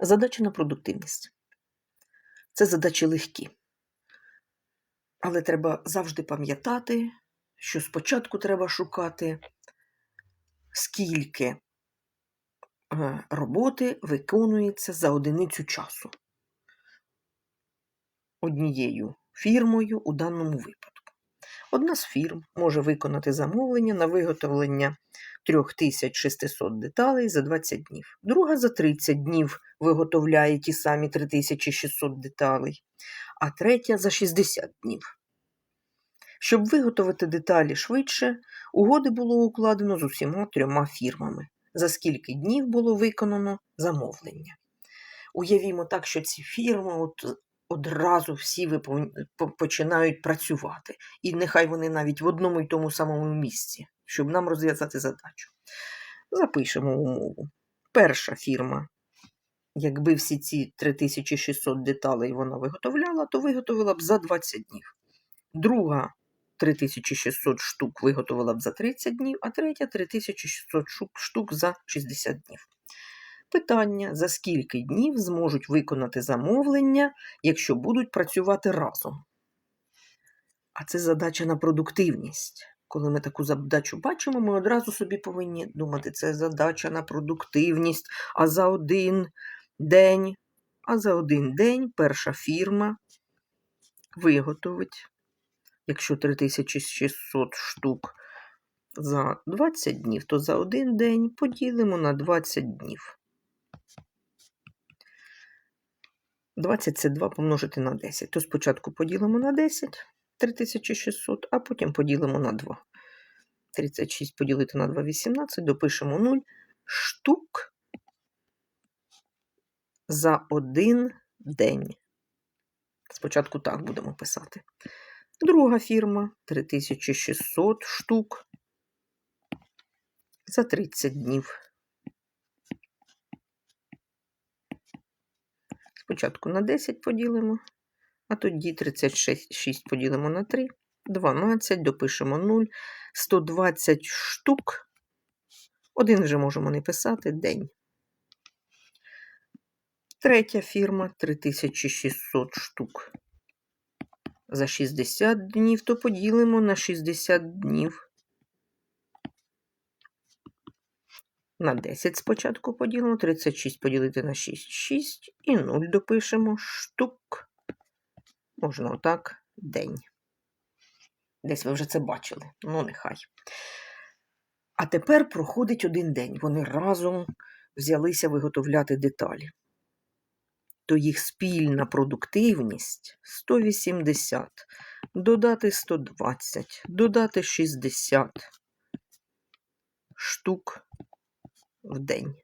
Задача на продуктивність. Це задачі легкі. Але треба завжди пам'ятати, що спочатку треба шукати, скільки е, роботи виконується за одиницю часу однією фірмою у даному випадку. Одна з фірм може виконати замовлення на виготовлення 3600 деталей за 20 днів. Друга за 30 днів виготовляє ті самі 3600 деталей, а третя за 60 днів. Щоб виготовити деталі швидше, угоди було укладено з усіма трьома фірмами, за скільки днів було виконано замовлення. Уявімо так, що ці фірми от одразу всі починають працювати. І нехай вони навіть в одному й тому самому місці, щоб нам розв'язати задачу. Запишемо умову. Перша фірма, якби всі ці 3600 деталей вона виготовляла, то виготовила б за 20 днів. Друга 3600 штук виготовила б за 30 днів, а третя 3600 штук- штук за 60 днів. Питання: за скільки днів зможуть виконати замовлення, якщо будуть працювати разом? А це задача на продуктивність. Коли ми таку задачу бачимо, ми одразу собі повинні думати, це задача на продуктивність, а за один день, а за один день перша фірма виготовить, якщо 3600 штук за 20 днів, то за один день поділимо на 20 днів. 20 це 2 помножити на 10. То спочатку поділимо на 10, 3600, а потім поділимо на 2. 36 поділити на 2 18, допишемо 0 штук за один день. Спочатку так будемо писати. Друга фірма 3600 штук за 30 днів. Спочатку на 10 поділимо, а тоді 36 поділимо на 3, 12, допишемо 0, 120 штук. Один вже можемо не писати день. Третя фірма 3600 штук. За 60 днів, то поділимо на 60 днів. На 10 спочатку поділимо, 36 поділити на 6, 6 і 0 допишемо штук. Можна отак день. Десь ви вже це бачили, ну нехай. А тепер проходить один день. Вони разом взялися виготовляти деталі. То їх спільна продуктивність 180, додати 120, додати 60 штук в день.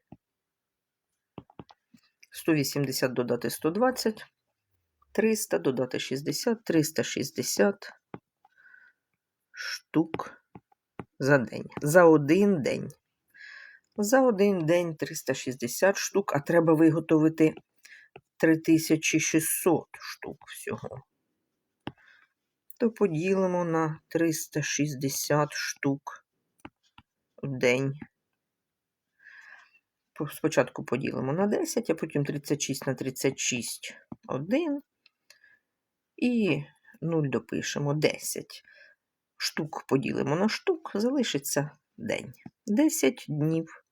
180 додати 120, 300 додати 60, 360 штук за день. За один день. За один день 360 штук, а треба виготовити 3600 штук всього. То поділимо на 360 штук в день. По- Спочатку поділимо на 10, а потім 36 на 36 1. І 0 допишемо 10. Штук поділимо на штук, залишиться день. 10 днів.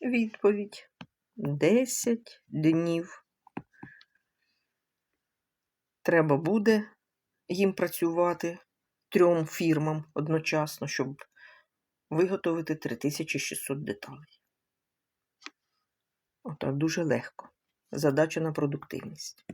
Відповідь. 10 днів. Треба буде їм працювати трьом фірмам одночасно, щоб виготовити 3600 деталей. Отак дуже легко. Задача на продуктивність.